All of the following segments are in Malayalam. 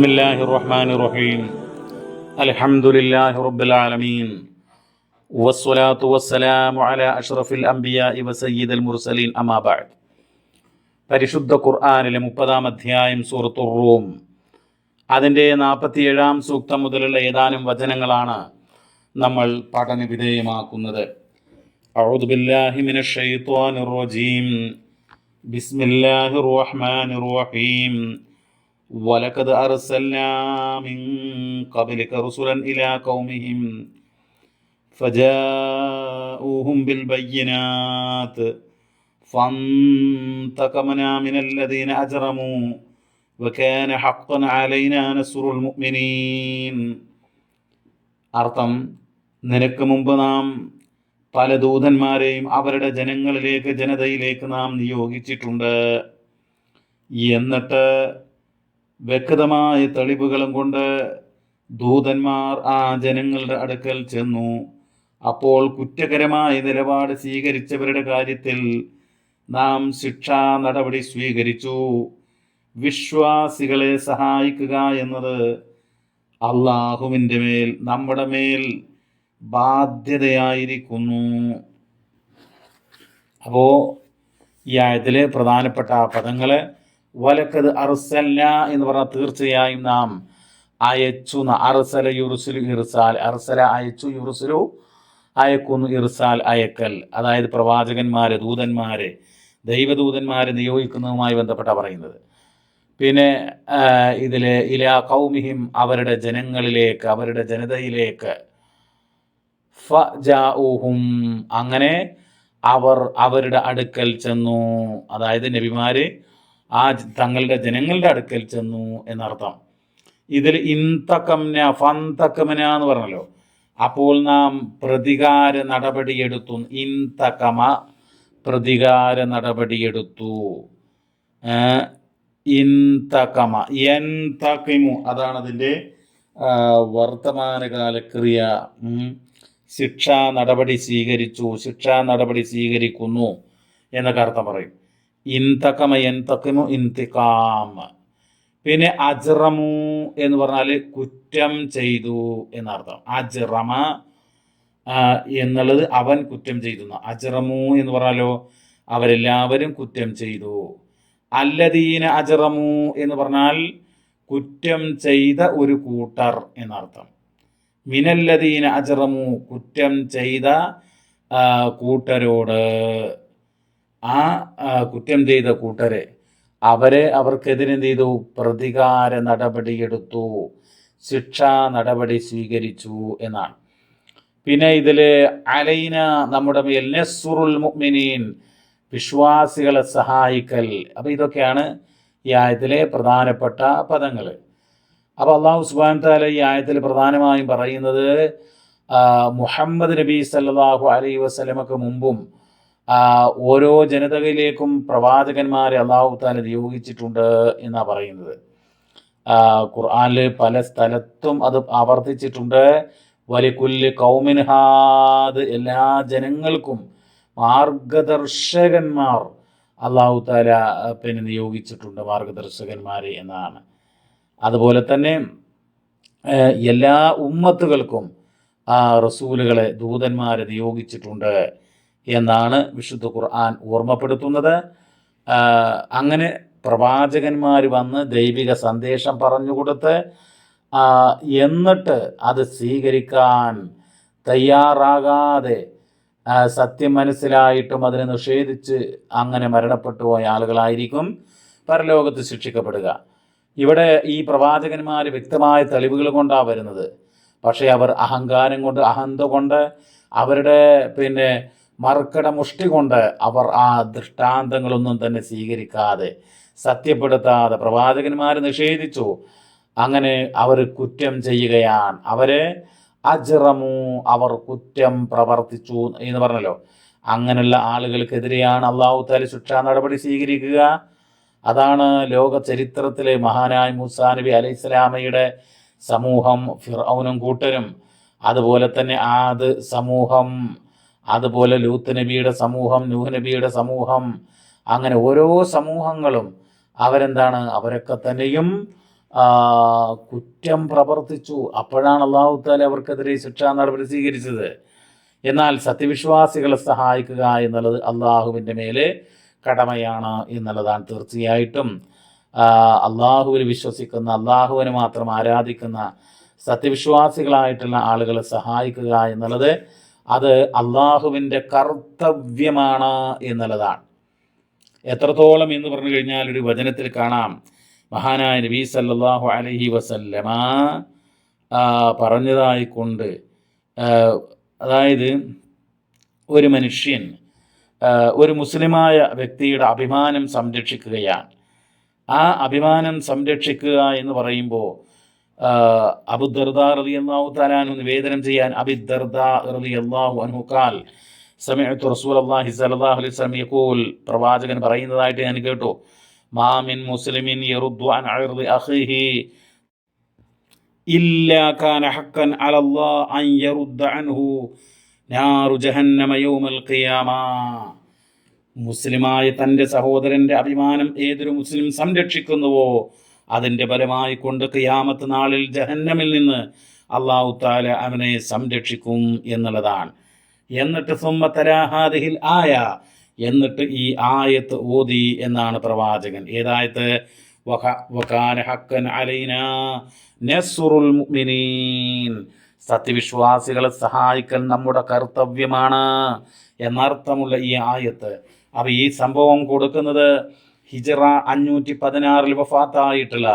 بسم الله الرحمن الرحيم الحمد لله رب العالمين والصلاة والسلام على أشرف الأنبياء وسيد المرسلين أما بعد പരിശുദ്ധ ഖുർആാനിലെ മുപ്പതാം അധ്യായം സൂറത്തു റൂം അതിൻ്റെ നാൽപ്പത്തിയേഴാം സൂക്തം മുതലുള്ള ഏതാനും വചനങ്ങളാണ് നമ്മൾ പഠന വിധേയമാക്കുന്നത് أعوذ بالله من الشيطان الرجيم بسم الله الرحمن الرحيم ولقد أرسلنا من قبلك رسلا إلى قومهم فجاءوهم بالبينات فانتقمنا من الذين أجرموا وكان حقا علينا نصر المؤمنين അർത്ഥം നിനക്ക് മുമ്പ് നാം പല ദൂതന്മാരെയും അവരുടെ ജനങ്ങളിലേക്ക് ജനതയിലേക്ക് നാം നിയോഗിച്ചിട്ടുണ്ട് എന്നിട്ട് വ്യക്തമായ തെളിവുകളും കൊണ്ട് ദൂതന്മാർ ആ ജനങ്ങളുടെ അടുക്കൽ ചെന്നു. അപ്പോൾ കുറ്റകരമായ നിലപാട് സ്വീകരിച്ചവരുടെ കാര്യത്തിൽ നാം ശിക്ഷാ നടപടി സ്വീകരിച്ചു. വിശ്വാസികളെ സഹായിക്കുക എന്നത് അള്ളാഹുവിന്റെ മേൽ നമ്മുടെ മേൽ ബാധ്യതയായിരിക്കുന്നു. അപ്പോൾ ഈ ആയത്തിലെ പ്രധാനപ്പെട്ട പദങ്ങൾ വലക്കത് അർസല്ല എന്ന് പറഞ്ഞാൽ തീർച്ചയായും നാം അയച്ചു അർസല യുറുസുലു ഇർസാൽ. അർസല അയച്ചു യുറുസുലു അയക്കുന്നു ഇർസാൽ അയക്കൽ. അതായത് പ്രവാചകന്മാരെ ദൂതന്മാരെ ദൈവദൂതന്മാരെ നിയോഗിക്കുന്നതുമായി ബന്ധപ്പെട്ട പറയുന്നത്. പിന്നെ ഇതിലെ ഇല കൗമിഹിം അവരുടെ ജനങ്ങളിലേക്ക് അവരുടെ ജനതയിലേക്ക്. ഫ ജാഊഹും അങ്ങനെ അവർ അവരുടെ അടുക്കൽ ചെന്നു. അതായത് നബിമാര് ആ തങ്ങളുടെ ജനങ്ങളുടെ അടുക്കൽ ചെന്നു എന്നർത്ഥം. ഇതിൽ ഇന്തക്കംന ഫന്തക്കമന എന്ന് പറഞ്ഞല്ലോ. അപ്പോൾ നാം പ്രതികാര നടപടിയെടുത്തു. ഇന്തകമ പ്രതികാര നടപടിയെടുത്തു. ഇന്തകമ എന്തകിമു അതാണ് അതിന്റെ വർത്തമാനകാല ക്രിയ. ശിക്ഷാ നടപടി സ്വീകരിച്ചു ശിക്ഷാ നടപടി സ്വീകരിക്കുന്നു എന്നൊക്കെ അർത്ഥം പറയും. ഇന്തകമ. എന്തക്കിമു ഇന്തിക്കാം പിന്നെ അജ്റമു എന്ന് പറഞ്ഞാൽ കുറ്റം ചെയ്തു എന്നർത്ഥം. അജ്റമ എന്നുള്ളത് അവൻ കുറ്റം ചെയ്തു. അജ്റമു എന്ന് പറഞ്ഞാലോ അവരെല്ലാവരും കുറ്റം ചെയ്തു. അല്ലദീന അജ്റമു എന്ന് പറഞ്ഞാൽ കുറ്റം ചെയ്ത ഒരു കൂട്ടർ എന്നർത്ഥം. മിനല്ലദീന അജ്റമു കുറ്റം ചെയ്ത കൂട്ടരോട്. ആ കുറ്റം ചെയ്ത കൂട്ടരെ അവരെ അവർക്കെതിരെ ചെയ്തു? പ്രതികാര നടപടിയെടുത്തു ശിക്ഷാ നടപടി സ്വീകരിച്ചു എന്നാണ്. പിന്നെ ഇതിൽ അലൈന നമ്മുടെ മേൽ നെസുറുൽ മുഅ്മിനീൻ വിശ്വാസികളെ സഹായിക്കൽ. അപ്പോൾ ഇതൊക്കെയാണ് ഈ ആയത്തിലെ പ്രധാനപ്പെട്ട പദങ്ങൾ. അപ്പോൾ അള്ളാഹു സുബാൻ താല ഈ ആയത്തിൽ പ്രധാനമായും പറയുന്നത് മുഹമ്മദ് നബി സല്ലാഹു അലൈ വസ്ലമക്ക് മുമ്പും ഓരോ ജനതകളിലേക്കും പ്രവാചകന്മാരെ അള്ളാഹു താല നിയോഗിച്ചിട്ടുണ്ട് എന്നാണ് പറയുന്നത്. ഖുർആനിൽ പല സ്ഥലത്തും അത് ആവർത്തിച്ചിട്ടുണ്ട്. വലിക്കുല്ല് കൗമിൻഹാദ് എല്ലാ ജനങ്ങൾക്കും മാർഗദർശകന്മാർ അള്ളാഹു താല പിന്നെ നിയോഗിച്ചിട്ടുണ്ട് മാർഗദർശകന്മാരെ എന്നാണ്. അതുപോലെ തന്നെ എല്ലാ ഉമ്മത്തുകൾക്കും റസൂലുകളെ ദൂതന്മാരെ നിയോഗിച്ചിട്ടുണ്ട്. എന്നാണ് വിശുദ്ധ ഖുർആൻ ഓർമ്മപ്പെടുത്തുന്നത്. അങ്ങനെ പ്രവാചകന്മാർ വന്ന് ദൈവിക സന്ദേശം പറഞ്ഞു കൊടുത്ത് എന്നിട്ട് അത് സ്വീകരിക്കാൻ തയ്യാറാകാതെ സത്യം മനസ്സിലായിട്ടും അതിനെ നിഷേധിച്ച് അങ്ങനെ മരണപ്പെട്ടു പോയ ആളുകളായിരിക്കും പരലോകത്ത് ശിക്ഷിക്കപ്പെടുക. ഇവിടെ ഈ പ്രവാചകന്മാർ വ്യക്തമായ തെളിവുകൾ കൊണ്ടാണ് വരുന്നത്. പക്ഷേ അവർ അഹങ്കാരം കൊണ്ട് അഹന്ത കൊണ്ട് അവരുടെ പിന്നെ മർക്കട മുഷ്ടി കൊണ്ട് അവർ ആ ദൃഷ്ടാന്തങ്ങളൊന്നും തന്നെ സ്വീകരിക്കാതെ സത്യപ്പെടുത്താതെ പ്രവാചകന്മാർ നിഷേധിച്ചു. അങ്ങനെ അവർ കുറ്റം ചെയ്യുകയാണ്. അവരെ അജ്റമു അവർ കുറ്റം പ്രവർത്തിച്ചു എന്ന് പറഞ്ഞല്ലോ. അങ്ങനെയുള്ള ആളുകൾക്കെതിരെയാണ് അള്ളാഹു താലി ശിക്ഷാ നടപടി സ്വീകരിക്കുക. അതാണ് ലോക ചരിത്രത്തിലെ മഹാനായ മൂസാ നബി അലൈഹി സ്വലാമയുടെ സമൂഹം ഫിറൌനും കൂട്ടരും. അതുപോലെ തന്നെ ആദ് സമൂഹം അതുപോലെ ലൂത്ത് നബിയുടെ സമൂഹം നൂഹ് നബിയുടെ സമൂഹം അങ്ങനെ ഓരോ സമൂഹങ്ങളും അവരെന്താണ്? അവരൊക്കെ തന്നെയും കുറ്റം പ്രവർത്തിച്ചു. അപ്പോഴാണ് അള്ളാഹു താല അവർക്കെതിരെ ശിക്ഷാ നടപടി സ്വീകരിച്ചത്. എന്നാൽ സത്യവിശ്വാസികളെ സഹായിക്കുക എന്നുള്ളത് അള്ളാഹുവിന്റെ മേലെ കടമയാണ് എന്നുള്ളതാണ് തീർച്ചയായിട്ടും. അള്ളാഹുവിൽ വിശ്വസിക്കുന്ന അള്ളാഹുവിനെ മാത്രം ആരാധിക്കുന്ന സത്യവിശ്വാസികളായിട്ടുള്ള ആളുകളെ സഹായിക്കുക എന്നുള്ളത് അത് അള്ളാഹുവിന്റെ കർത്തവ്യമാണ് എന്നുള്ളതാണ്. എത്രത്തോളം എന്ന് പറഞ്ഞു കഴിഞ്ഞാൽ ഒരു വചനത്തിൽ കാണാം. മഹാനായ നബി സല്ലാഹു അലഹി വസല്ലമ പറഞ്ഞതായിക്കൊണ്ട് കൊണ്ട് അതായത് ഒരു മനുഷ്യൻ ഒരു മുസ്ലിമായ വ്യക്തിയുടെ അഭിമാനം സംരക്ഷിക്കുകയാണ്. ആ അഭിമാനം സംരക്ഷിക്കുക എന്ന് പറയുമ്പോൾ അബുദർദ റലി അള്ളാഹു താലാനു നിവേദനം ചെയ്യാൻ അബിദർദ റലി അള്ളാഹു അനുക്കാൽ സമയത്ത് റസൂൽ അള്ളാഹി സലാഹു അലൈഹി സ്വലം യക്കൂൽ പ്രവാചകൻ പറയുന്നതായിട്ട് ഞാൻ കേട്ടു. മാമിൻ മുസ്ലിമിൻ യറുദ്ദു അൻ അഖിഹി ഇല്ലാ കാന ഹക്കൻ അലല്ലാ അൻ യറുദ്ദ അൻഹു നാറു ജഹന്നമ യൗമൽ ഖിയാമ. മുസ്ലിമായ തന്റെ സഹോദരന്റെ അഭിമാനം ഏതൊരു മുസ്ലിം സംരക്ഷിക്കുന്നുവോ? അതിന്റെ ഫലമായി കൊണ്ട് ക്യാമത്ത് നാളിൽ ജഹന്നമിൽ നിന്ന് അള്ളാഹു താല അവനെ സംരക്ഷിക്കും എന്നുള്ളതാണ്. എന്നിട്ട് സുമ്മത്തരാഹാദിഹിൽ ആയ എന്നിട്ട് ഈ ആയത്ത് ഓതി എന്നാണ് പ്രവാചകൻ. മുഅ്മിനീൻ. സത്യവിശ്വാസികളെ സഹായിക്കൽ നമ്മുടെ കർത്തവ്യമാണ്. എന്നർത്ഥമുള്ള ഈ ആയത്ത്. അപ്പോൾ ഈ സംഭവം കൊടുക്കുന്നത് ഹിജറ അഞ്ഞൂറ്റി പതിനാറിൽ വഫാത്തായിട്ടുള്ള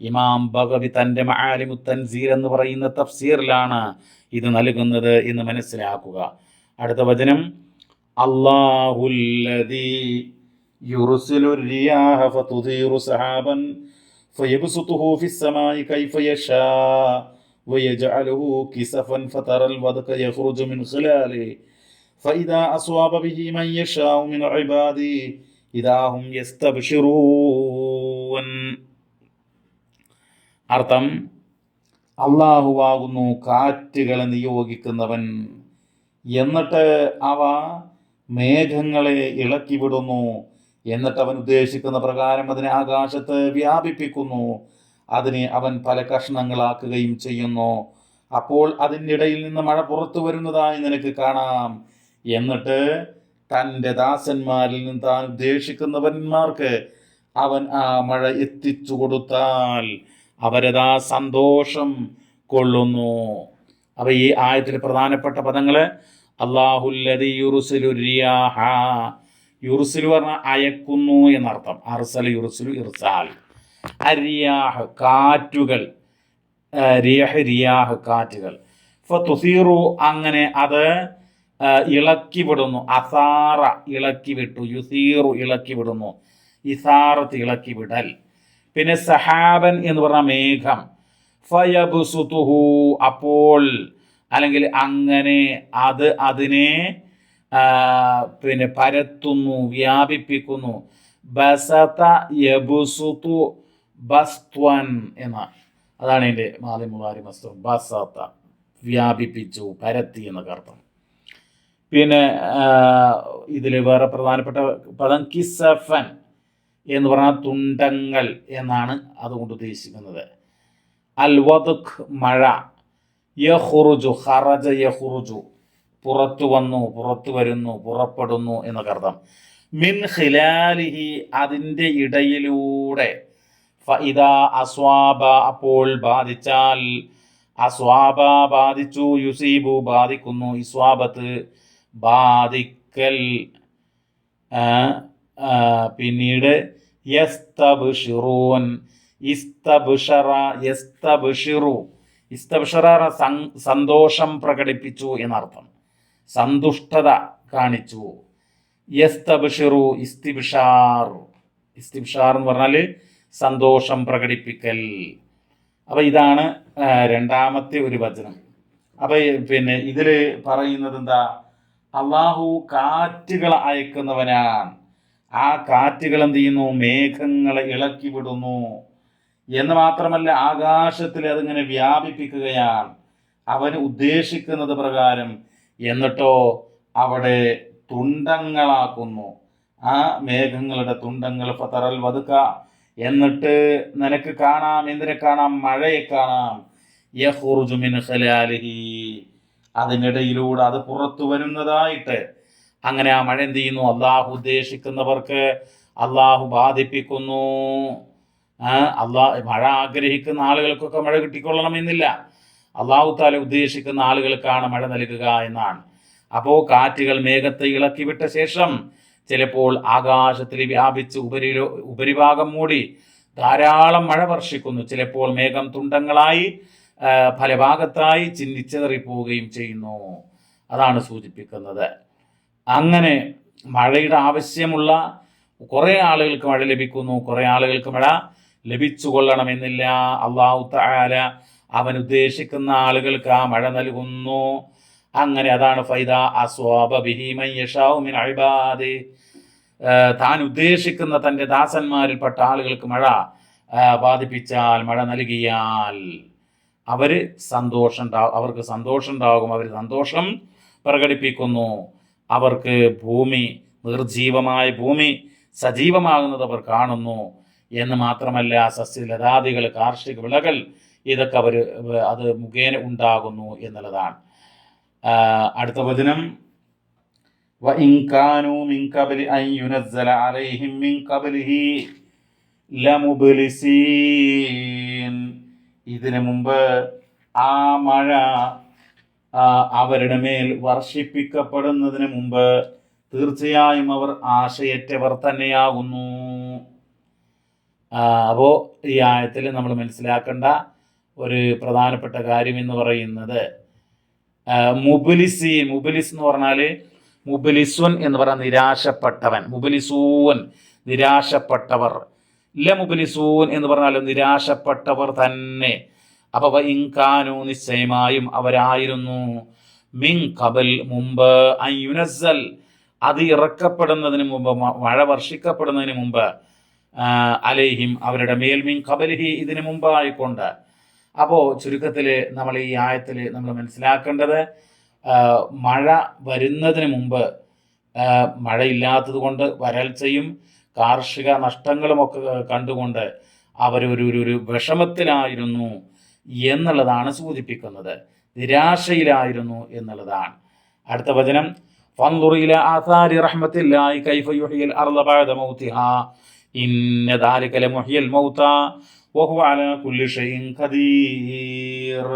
ഇമാം ബഗവി തൻ്റെ മആലിമു തൻസീർ എന്ന് പറയുന്ന തഫ്സീറിലാണ് ഇത് നൽകുന്നത് എന്ന് മനസ്സിലാക്കുക അടുത്ത വചനം അള്ളാഹുല്ലദീ യുർസിലു الرياح فتثير سحابا فيبسطه في السماء كيف يشاء ويجعله كسفا فترى الودق يخرج من خلاله فإذا أصاب به من يشاء من عباده ഇതാഹും യസ്തബിഷിറൂൻ. അർത്ഥം അള്ളാഹുവാകുന്നു കാറ്റുകളെ നിയോഗിക്കുന്നവൻ. എന്നിട്ട് അവ മേഘങ്ങളെ ഇളക്കിവിടുന്നു. എന്നിട്ട് അവൻ ഉദ്ദേശിക്കുന്ന പ്രകാരം അതിനെ ആകാശത്ത് വ്യാപിപ്പിക്കുന്നു. അതിനെ അവൻ പല കഷ്ണങ്ങളാക്കുകയും ചെയ്യുന്നു. അപ്പോൾ അതിന്റെ ഇടയിൽ നിന്ന് മഴ പുറത്തു വരുന്നതായി നിനക്ക് കാണാം. എന്നിട്ട് തന്റെ ദാസന്മാരിൽ നിന്ന് താൻ ഉദ്ദേശിക്കുന്നവന്മാർക്ക് അവൻ ആ മഴ എത്തിച്ചു കൊടുത്താൽ അവരതാ സന്തോഷം കൊള്ളുന്നു. അപ്പൊ ഈ ആയത്തിൽ പ്രധാനപ്പെട്ട പദങ്ങൾ അള്ളാഹുല്ലതി യുറുസിലു റിയാഹ യുറുസിലു പറഞ്ഞാൽ അയക്കുന്നു എന്നർത്ഥം. അർസൽ യുറുസിലു ഇർസാൽ. അരിയാഹ് കാറ്റുകൾ. റിയഹ് റിയാഹ് കാറ്റുകൾ. ഫതുസീറു അങ്ങനെ അത് ഇളക്കി വിടുന്നു. അസാറ ഇളക്കി വിട്ടു. യുസീറു ഇളക്കി വിടുന്നു. ഇസാറത്ത് ഇളക്കി വിടൽ. പിന്നെ സഹാബൻ എന്ന് പറഞ്ഞ മേഘം. ഫയബുസുതുഹു അപ്പോൾ അല്ലെങ്കിൽ അങ്ങനെ അത് അതിനെ പിന്നെ പരത്തുന്നു വ്യാപിപ്പിക്കുന്നു. ബസത യബുസുതു ബസ്ത്വൻ എന്ന അതാണ് എന്റെ മാലിമുലാരി മസ്തു ബസത വ്യാപിപ്പിച്ചു പരത്തി എന്നൊക്കെ അർത്ഥം. പിന്നെ ഇതിൽ വേറെ പ്രധാനപ്പെട്ട പദം കിസഫൻ എന്ന് പറഞ്ഞാൽ തുണ്ടങ്ങൾ എന്നാണ് അതുകൊണ്ട് ഉദ്ദേശിക്കുന്നത്. അൽ വദുഖ് മഴ യഹുറുജു ഹറജ യഹുറുജു. പുറത്തു വന്നു പുറത്തു വരുന്നു പുറപ്പെടുന്നു എന്നൊക്കെ അർത്ഥം. മിൻ ഹിലാലിഹി അതിന്റെ ഇടയിലൂടെ. ഫഇദ അസ്വാബ അപ്പോൾ ബാധിച്ചാൽ. അസ്വാബ ബാധിച്ചു യുസീബു ബാധിക്കുന്നു ഇസ്വാബത്ത്. ബാധിക്കൽ. പിന്നീട് യസ്തബുഷിറൂൻ. ഇസ്തബുഷറ യസ്തബുഷിറു. ഇസ്തബുഷറ സന്തോഷം പ്രകടിപ്പിച്ചു എന്നർത്ഥം. സന്തുഷ്ടത കാണിച്ചു. യസ്തബുഷിറു ഇസ്തിബ്ഷാർ. ഇസ്തിബിഷാർ എന്ന് പറഞ്ഞാൽ സന്തോഷം പ്രകടിപ്പിക്കൽ. അപ്പോൾ ഇതാണ് രണ്ടാമത്തെ ഒരു വചനം. അപ്പോൾ പിന്നെ ഇതിൽ പറയുന്നത് എന്താ? അള്ളാഹു കാറ്റുകൾ അയക്കുന്നവനാണ് ആ കാറ്റുകൾ എന്ത് ചെയ്യുന്നു? മേഘങ്ങളെ ഇളക്കി വിടുന്നു. എന്ന് മാത്രമല്ല ആകാശത്തിൽ അതിങ്ങനെ വ്യാപിപ്പിക്കുകയാണ്. അവൻ ഉദ്ദേശിക്കുന്നത് പ്രകാരം എന്നിട്ടോ അവിടെ തുണ്ടങ്ങളാക്കുന്നു. ആ മേഘങ്ങളുടെ തുണ്ടങ്ങൾ ഫതറൽ വതുക്ക എന്നിട്ട് നിനക്ക് കാണാം എന്തിനെ കാണാം? മഴയെ കാണാം. യഖ്റുജു മിൻ ഖലാലിഹി. അതിനിടയിലൂടെ അത് പുറത്തു വരുന്നതായിട്ട്. അങ്ങനെ ആ മഴ എന്ത് ചെയ്യുന്നു? അള്ളാഹു ഉദ്ദേശിക്കുന്നവർക്ക് അള്ളാഹു ബാധിപ്പിക്കുന്നു. അള്ളാഹ് മഴ ആഗ്രഹിക്കുന്ന ആളുകൾക്കൊക്കെ മഴ കിട്ടിക്കൊള്ളണമെന്നില്ല. അള്ളാഹു താല ഉദ്ദേശിക്കുന്ന ആളുകൾക്കാണ് മഴ നൽകുക എന്നാണ്. അപ്പോൾ കാറ്റുകൾ മേഘത്തെ ഇളക്കി വിട്ട ശേഷം ചിലപ്പോൾ ആകാശത്തിൽ വ്യാപിച്ച് ഉപരി ഉപരിഭാഗം മൂടി ധാരാളം മഴ വർഷിക്കുന്നു. ചിലപ്പോൾ മേഘം തുണ്ടങ്ങളായി ആ, പല ഭാഗത്തായി ചിന്നിച്ചെറിപ്പോവുകയും ചെയ്യുന്നു. അതാണ് സൂചിപ്പിക്കുന്നത്. അങ്ങനെ മഴയുടെ ആവശ്യമുള്ള കുറേ ആളുകൾക്ക് മഴ ലഭിക്കുന്നു. കുറേ ആളുകൾക്ക് മഴ ലഭിച്ചു കൊള്ളണമെന്നില്ല അള്ളാഹു തആല അവൻ ഉദ്ദേശിക്കുന്ന ആളുകൾക്ക് ആ മഴ നൽകുന്നു. അങ്ങനെ അതാണ് ഫൈദ അസ്വാബ ബിഹി മൻ യശാഉ മിൻ ഇബാദി. താൻ ഉദ്ദേശിക്കുന്ന തന്റെ ദാസന്മാരിൽപ്പെട്ട ആളുകൾക്ക് മഴ ബാധിപ്പിച്ചാൽ മഴ നൽകിയാൽ അവർ സന്തോഷം അവർക്ക് സന്തോഷം ഉണ്ടാകും അവർ സന്തോഷം പ്രകടിപ്പിക്കുന്നു. അവർക്ക് ഭൂമി നിർജീവമായ ഭൂമി സജീവമാകുന്നത് അവർ കാണുന്നു. എന്ന് മാത്രമല്ല സസ്യലതാദികൾ കാർഷിക വിളകൾ ഇതൊക്കെ അവർ അത് മുഖേന ഉണ്ടാകുന്നു എന്നുള്ളതാണ്. അടുത്ത വചനം. ലമുബലിസീൻ. ഇതിനു മുമ്പ് ആ മഴ അവരുടെ മേൽ വർഷിപ്പിക്കപ്പെടുന്നതിന് മുമ്പ് തീർച്ചയായും അവർ ആശയറ്റവർ തന്നെയാകുന്നു. അപ്പോൾ ഈ ആയത്തിൽ നമ്മൾ മനസ്സിലാക്കേണ്ട ഒരു പ്രധാനപ്പെട്ട കാര്യം എന്ന് പറയുന്നത് മുബിലിസി മുബിലിസ് എന്ന് പറഞ്ഞാൽ മുബിലിസുൻ എന്ന് പറഞ്ഞാൽ നിരാശപ്പെട്ടവൻ മുബിലിസൂവൻ നിരാശപ്പെട്ടവർ. ല മുബിലിസൂൻ എന്ന് പറഞ്ഞാൽ നിരാശപ്പെട്ടവർ തന്നെ. അപ്പൊ ഇൻകാനു നിശ്ചയമായും അവരായിരുന്നു. മിൻ കബൽ മുമ്പ് അയുനസൽ അത് ഇറക്കപ്പെടുന്നതിന് മുമ്പ് മഴ വർഷിക്കപ്പെടുന്നതിന് മുമ്പ് അലേഹിം അവരുടെ മേൽ മിൻ കബലിഹി ഇതിനു മുമ്പായിക്കൊണ്ട്. അപ്പോൾ ചുരുക്കത്തിൽ നമ്മൾ ഈ ആയത്തിൽ നമ്മൾ മനസ്സിലാക്കേണ്ടത് മഴ വരുന്നതിന് മുമ്പ് മഴയില്ലാത്തത് കൊണ്ട് വരൾച്ചയും കാർഷിക നഷ്ടങ്ങളുമൊക്കെ കണ്ടുകൊണ്ട് അവരൊരു ഒരു ഒരു വിഷമത്തിലായിരുന്നു എന്നുള്ളതാണ് സൂചിപ്പിക്കുന്നത്. നിരാശയിലായിരുന്നു എന്നുള്ളതാണ്. അടുത്ത വചനം. ഫൻദുറിയില ആസാരി റഹ്മത്തില്ലായി കൈഫ യുഹിയൽ അർള ബഅദ മൗതിഹ ഇന്ന ദാലിക ലമുഹിയൽ മൗത വഹുവ അലാ കുല്ലി ഷൈഇൻ ഖദീർ.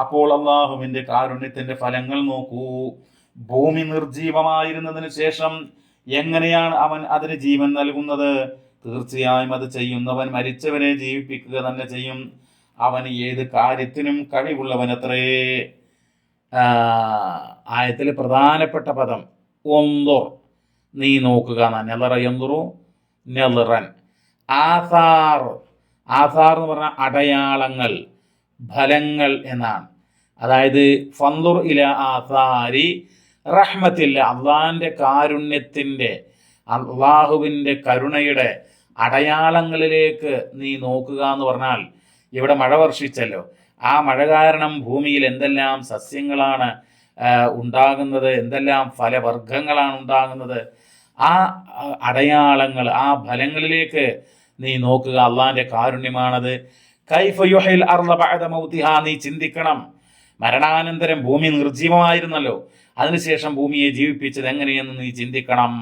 അപ്പോൾ അള്ളാഹുവിന്റെ കാരുണ്യത്തിന്റെ ഫലങ്ങൾ നോക്കൂ. ഭൂമി നിർജീവമായിരുന്നതിന് ശേഷം എങ്ങനെയാണ് അവൻ അതിന് ജീവൻ നൽകുന്നത്? തീർച്ചയായും അത് ചെയ്യുന്നവൻ മരിച്ചവരെ ജീവിപ്പിക്കുക തന്നെ ചെയ്യും. അവൻ ഏത് കാര്യത്തിനും കഴിവുള്ളവനത്രേ. ആയത്തിൽ പ്രധാനപ്പെട്ട പദം ഒന്തുർ. നീ നോക്കുക നെലറ എന്തുറു? നെലറൻ. ആസാർ. ആസാർ എന്ന് പറഞ്ഞ അടയാളങ്ങൾ ഫലങ്ങൾ എന്നാണ്. അതായത് ഫന്തുർ ഇല ആധാരി റഹ്മത്തില്ല അള്ളാഹിന്റെ കാരുണ്യത്തിന്റെ അള്ളാഹുവിന്റെ കരുണയുടെ അടയാളങ്ങളിലേക്ക് നീ നോക്കുക എന്ന് പറഞ്ഞാൽ ഇവിടെ മഴ വർഷിച്ചല്ലോ. ആ മഴ കാരണം ഭൂമിയിൽ എന്തെല്ലാം സസ്യങ്ങളാണ് ഉണ്ടാകുന്നത് എന്തെല്ലാം ഫലവർഗങ്ങളാണ് ഉണ്ടാകുന്നത് ആ അടയാളങ്ങൾ ആ ഫലങ്ങളിലേക്ക് നീ നോക്കുക. അള്ളാഹിന്റെ കാരുണ്യമാണത്. കൈഫ യുഹൽ മൗതിഹാ നീ ചിന്തിക്കണം. മരണാനന്തരം ഭൂമി നിർജീവമായിരുന്നല്ലോ അതിനുശേഷം ഭൂമിയെ ജീവിപ്പിച്ചത് എങ്ങനെയെന്ന് നീ ചിന്തിക്കണം.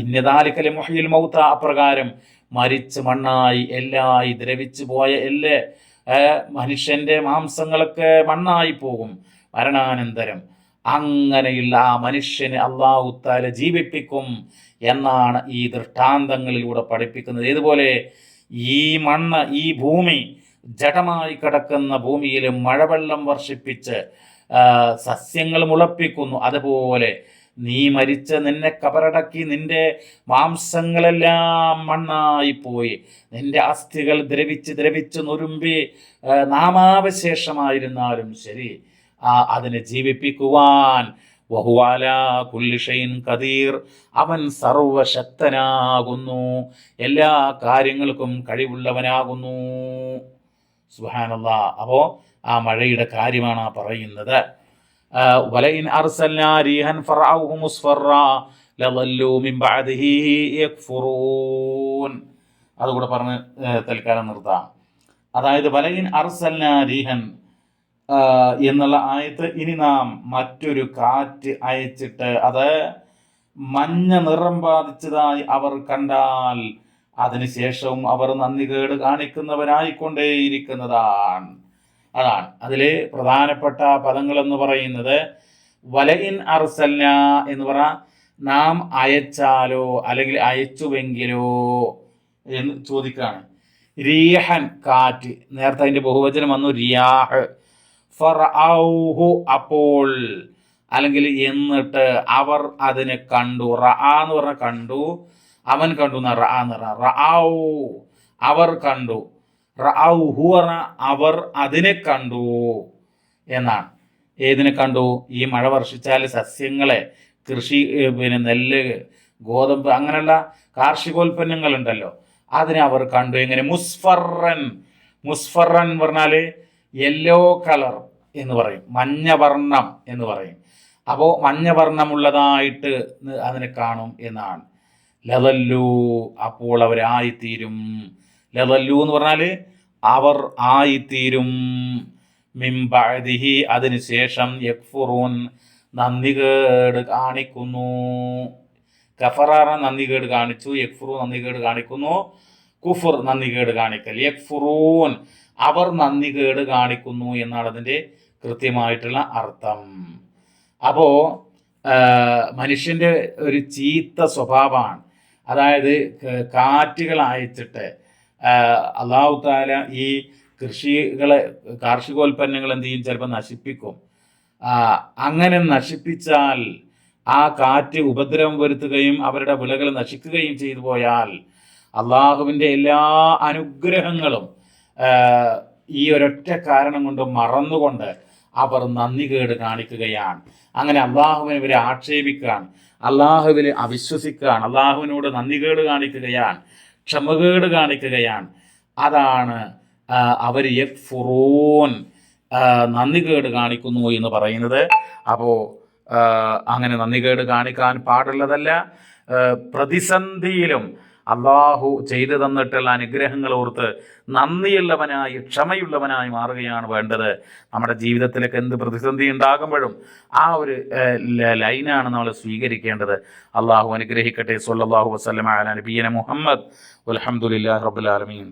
ഇന്നതാലിക്കലെ മൊഹയിൽ മൗത്ത അപ്രകാരം മരിച്ച് മണ്ണായി എല്ലായി ദ്രവിച്ചു പോയ എല്ലാ മനുഷ്യന്റെ മാംസങ്ങളൊക്കെ മണ്ണായി പോകും. മരണാനന്തരം അങ്ങനെയുള്ള ആ മനുഷ്യനെ അള്ളാഹുത്താല ജീവിപ്പിക്കും എന്നാണ് ഈ ദൃഷ്ടാന്തങ്ങളിലൂടെ പഠിപ്പിക്കുന്നത്. ഇതുപോലെ ഈ മണ്ണ് ഈ ഭൂമി ജഡമായി കിടക്കുന്ന ഭൂമിയിൽ മഴവെള്ളം വർഷിപ്പിച്ച് സസ്യങ്ങൾ മുളപ്പിക്കുന്നു. അതുപോലെ നീ മരിച്ച് നിന്നെ കബറടക്കി നിന്റെ മാംസങ്ങളെല്ലാം മണ്ണായി പോയി. നിന്റെ അസ്ഥികൾ ദ്രവിച്ച് ദ്രവിച്ച് നുരുമ്പി നാമാവശേഷമായിരുന്നാലും ശരി. ആ അതിനെ ജീവിപ്പിക്കുവാൻ വഹുവാല കുല്ലിഷയിൻ കദീർ അവൻ സർവശക്തനാകുന്നു. എല്ലാ കാര്യങ്ങൾക്കും കഴിവുള്ളവനാകുന്നു. സുഹാനല്ല അപ്പോൾ ആ മഴയുടെ കാര്യമാണ് പറയുന്നത്. വലയിൻ അതുകൂടെ പറഞ്ഞ് തൽക്കാലം നിർത്താം. അതായത് വലയിൻ അർസൽനാ റീഹൻ എന്നുള്ള ആയത്ത് ഇനി നാം മറ്റൊരു കാറ്റ് അയച്ചിട്ട് അത് മഞ്ഞ നിറം ബാധിച്ചതായി അവർ കണ്ടാൽ അതിനുശേഷവും അവർ നന്ദി കേട് കാണിക്കുന്നവരായിക്കൊണ്ടേയിരിക്കുന്നതാണ് അതാണ്. അതിലെ പ്രധാനപ്പെട്ട പദങ്ങൾ എന്ന് പറയുന്നത് വലയിൻ അർസല്ല എന്ന് പറ നാം അയച്ചാലോ അല്ലെങ്കിൽ അയച്ചുവെങ്കിലോ എന്ന് ചോദിക്കുകയാണ്. റിയഹൻ കാറ്റ്. നേരത്തെ അതിന്റെ ബഹുവചനം വന്നു റിയാഹ് ഫറഔഹു അപ്പോൾ അല്ലെങ്കിൽ എന്നിട്ട് അവർ അതിനെ കണ്ടു. റ എന്ന് പറഞ്ഞ കണ്ടു. അവൻ കണ്ടു എന്ന അവർ കണ്ടു. അവർ അതിനെ കണ്ടു എന്നാണ്. ഏതിനെ കണ്ടു? ഈ മഴ വർഷിച്ചാൽ സസ്യങ്ങളെ കൃഷി പിന്നെ നെല്ല് ഗോതമ്പ് അങ്ങനെയുള്ള കാർഷികോൽപ്പന്നങ്ങൾ ഉണ്ടല്ലോ അതിനെ അവർ കണ്ടു. എങ്ങനെ? മുസ്ഫറൻ. മുസ്ഫറൻ എന്ന് പറഞ്ഞാൽ യെല്ലോ കളർ എന്ന് പറയും. മഞ്ഞ വർണം എന്ന് പറയും. അപ്പോൾ മഞ്ഞ വർണമുള്ളതായിട്ട് അതിനെ കാണും എന്നാണ്. ലതല്ലു അപ്പോൾ അവരായിത്തീരും ലതല്ലു എന്ന് പറഞ്ഞാൽ അവർ ആയിത്തീരും. മിംബഅദിഹി അതിനുശേഷം യക്ഫുറൂൻ നന്ദികേട് കാണിക്കുന്നു. കഫറാറ നന്ദികേട് കാണിച്ചു യക്ഫുറു നന്ദികേട് കാണിക്കുന്നു കുഫർ നന്ദികേട് കാണിക്കൽ. യക്ഫുറൂൻ അവർ നന്ദികേട് കാണിക്കുന്നു എന്നാണ് അതിന്റെ കൃത്യമായിട്ടുള്ള അർത്ഥം. അപ്പോൾ മനുഷ്യന്റെ ഒരു ചീത്ത സ്വഭാവമാണ്. അതായത് ക- കാറ്റുകൾ അയച്ചിട്ട് അള്ളാഹു താല ഈ കൃഷികളെ കാർഷികോൽപ്പന്നങ്ങൾ എന്ത് ചെയ്യും? ചിലപ്പോൾ നശിപ്പിക്കും. അങ്ങനെ നശിപ്പിച്ചാൽ ആ കാറ്റ് ഉപദ്രവം വരുത്തുകയും അവരുടെ വിളകൾ നശിക്കുകയും ചെയ്തു പോയാൽ അള്ളാഹുവിന്റെ എല്ലാ അനുഗ്രഹങ്ങളും ഈ ഒരൊറ്റ കാരണം കൊണ്ട് മറന്നുകൊണ്ട് അവർ നന്ദി കേട് കാണിക്കുകയാണ്. അങ്ങനെ അള്ളാഹുവിനെ ഇവരെ ആക്ഷേപിക്കുകയാണ്. അള്ളാഹുവിൽ അവിശ്വസിക്കുകയാണ്. അള്ളാഹുവിനോട് നന്ദികേട് കാണിക്കുകയാണ് ക്ഷമകേട് കാണിക്കുകയാണ്. അതാണ് അവർ നന്ദി നന്ദികേട് കാണിക്കുന്നു എന്ന് പറയുന്നത്. അപ്പോൾ അങ്ങനെ നന്ദികേട് കാണിക്കാൻ പാടുള്ളതല്ല പ്രതിസന്ധിയിലും അള്ളാഹു ചെയ്തു തന്നിട്ടുള്ള അനുഗ്രഹങ്ങൾ ഓർത്ത് നന്ദിയുള്ളവനായി ക്ഷമയുള്ളവനായി മാറുകയാണ് വേണ്ടത്. നമ്മുടെ ജീവിതത്തിലേക്ക് എന്ത് പ്രതിസന്ധി ഉണ്ടാകുമ്പോഴും ആ ഒരു ലൈനാണ് നമ്മൾ സ്വീകരിക്കേണ്ടത്. അള്ളാഹു അനുഗ്രഹിക്കട്ടെ. സല്ലല്ലാഹു വസല്ലമ അല നബിയന മുഹമ്മദ്. അലഹമുല്ലാ റബുലാലമീൻ